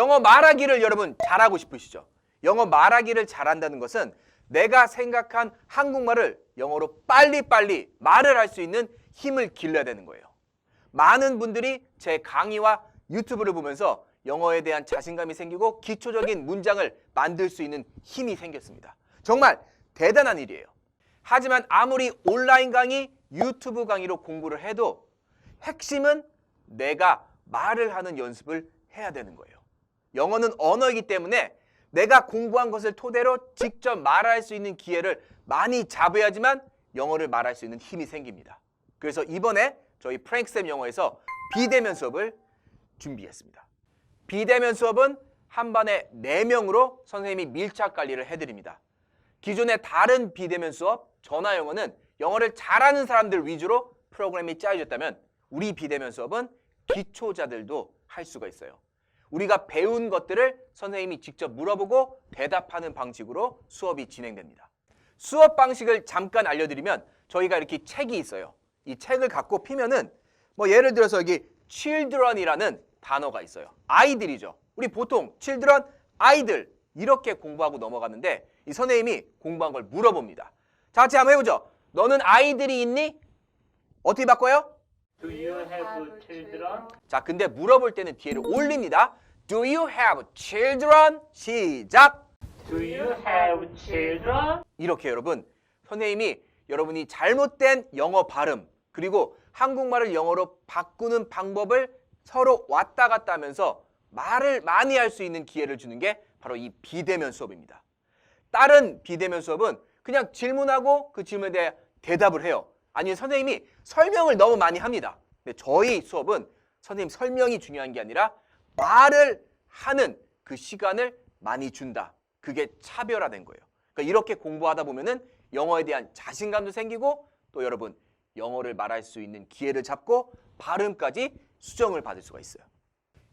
영어 말하기를 여러분 잘하고 싶으시죠? 영어 말하기를 잘한다는 것은 내가 생각한 한국말을 영어로 빨리빨리 말을 할 수 있는 힘을 길러야 되는 거예요. 많은 분들이 제 강의와 유튜브를 보면서 영어에 대한 자신감이 생기고 기초적인 문장을 만들 수 있는 힘이 생겼습니다. 정말 대단한 일이에요. 하지만 아무리 온라인 강의, 유튜브 강의로 공부를 해도 핵심은 내가 말을 하는 연습을 해야 되는 거예요. 영어는 언어이기 때문에 내가 공부한 것을 토대로 직접 말할 수 있는 기회를 많이 잡아야지만 영어를 말할 수 있는 힘이 생깁니다. 그래서 이번에 저희 프랭크쌤 영어에서 비대면 수업을 준비했습니다. 비대면 수업은 한 반에 4명으로 선생님이 밀착 관리를 해드립니다. 기존의 다른 비대면 수업, 전화 영어는 영어를 잘하는 사람들 위주로 프로그램이 짜여졌다면 우리 비대면 수업은 기초자들도 할 수가 있어요. 우리가 배운 것들을 선생님이 직접 물어보고 대답하는 방식으로 수업이 진행됩니다. 수업 방식을 잠깐 알려드리면 저희가 이렇게 책이 있어요. 이 책을 갖고 피면은 뭐 예를 들어서 여기 children이라는 단어가 있어요. 아이들이죠. 우리 보통 children, 아이들 이렇게 공부하고 넘어갔는데 이 선생님이 공부한 걸 물어봅니다. 자, 같이 한번 해보죠. 너는 아이들이 있니? 어떻게 바꿔요? Do you have children? 자, 근데 물어볼 때는 뒤에를 올립니다. Do you have children? 시작. Do you have children? 이렇게 여러분, 선생님이 여러분이 잘못된 영어 발음 그리고 한국말을 영어로 바꾸는 방법을 서로 왔다 갔다 하면서 말을 많이 할 수 있는 기회를 주는 게 바로 이 비대면 수업입니다. 다른 비대면 수업은 그냥 질문하고 그 질문에 대해 대답을 해요. 아니 선생님이 설명을 너무 많이 합니다. 저희 수업은 선생님 설명이 중요한 게 아니라 말을 하는 그 시간을 많이 준다. 그게 차별화된 거예요. 그러니까 이렇게 공부하다 보면은 영어에 대한 자신감도 생기고 또 여러분 영어를 말할 수 있는 기회를 잡고 발음까지 수정을 받을 수가 있어요.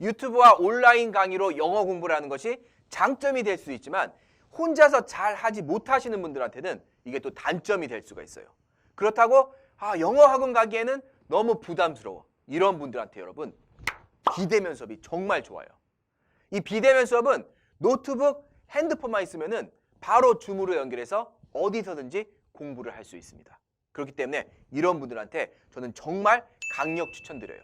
유튜브와 온라인 강의로 영어 공부를 하는 것이 장점이 될 수 있지만 혼자서 잘 하지 못하시는 분들한테는 이게 또 단점이 될 수가 있어요. 그렇다고 아, 영어 학원 가기에는 너무 부담스러워. 이런 분들한테 여러분 비대면 수업이 정말 좋아요. 이 비대면 수업은 노트북, 핸드폰만 있으면은 바로 줌으로 연결해서 어디서든지 공부를 할 수 있습니다. 그렇기 때문에 이런 분들한테 저는 정말 강력 추천드려요.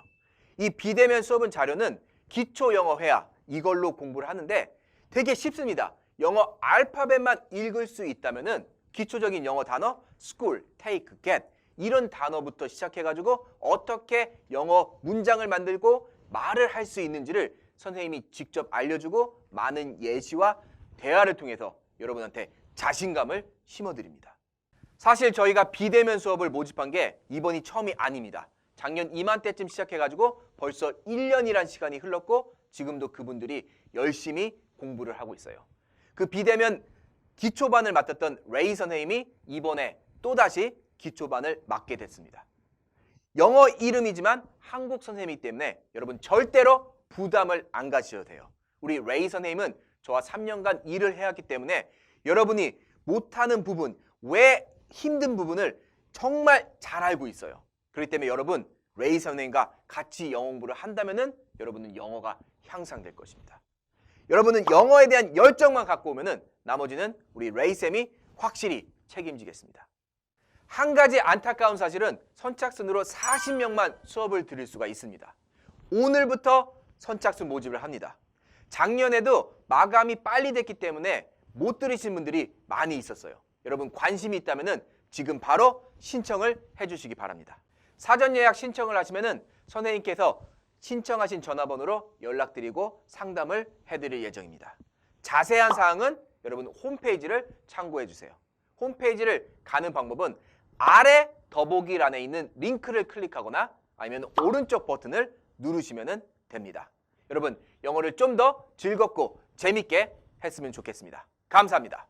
이 비대면 수업은 자료는 기초 영어 회화 이걸로 공부를 하는데 되게 쉽습니다. 영어 알파벳만 읽을 수 있다면은 기초적인 영어 단어 school, take, get 이런 단어부터 시작해가지고 어떻게 영어 문장을 만들고 말을 할 수 있는지를 선생님이 직접 알려주고 많은 예시와 대화를 통해서 여러분한테 자신감을 심어드립니다. 사실 저희가 비대면 수업을 모집한 게 이번이 처음이 아닙니다. 작년 이맘때쯤 시작해가지고 벌써 1년이란 시간이 흘렀고 지금도 그분들이 열심히 공부를 하고 있어요. 그 비대면 기초반을 맡았던 레이 선생님이 이번에 또다시 기초반을 맡게 됐습니다. 영어 이름이지만 한국 선생님이기 때문에 여러분 절대로 부담을 안 가셔도 돼요. 우리 레이 선생님은 저와 3년간 일을 해왔기 때문에 여러분이 못하는 부분, 왜 힘든 부분을 정말 잘 알고 있어요. 그렇기 때문에 여러분 레이 선생님과 같이 영어 공부를 한다면은 여러분은 영어가 향상될 것입니다. 여러분은 영어에 대한 열정만 갖고 오면은 나머지는 우리 레이 쌤이 확실히 책임지겠습니다. 한 가지 안타까운 사실은 선착순으로 40명만 수업을 들을 수가 있습니다. 오늘부터 선착순 모집을 합니다. 작년에도 마감이 빨리 됐기 때문에 못 들으신 분들이 많이 있었어요. 여러분 관심이 있다면 지금 바로 신청을 해주시기 바랍니다. 사전 예약 신청을 하시면은 선생님께서 신청하신 전화번호로 연락드리고 상담을 해드릴 예정입니다. 자세한 사항은 여러분 홈페이지를 참고해 주세요. 홈페이지를 가는 방법은 아래 더보기란에 있는 링크를 클릭하거나 아니면 오른쪽 버튼을 누르시면 됩니다. 여러분 영어를 좀 더 즐겁고 재밌게 했으면 좋겠습니다. 감사합니다.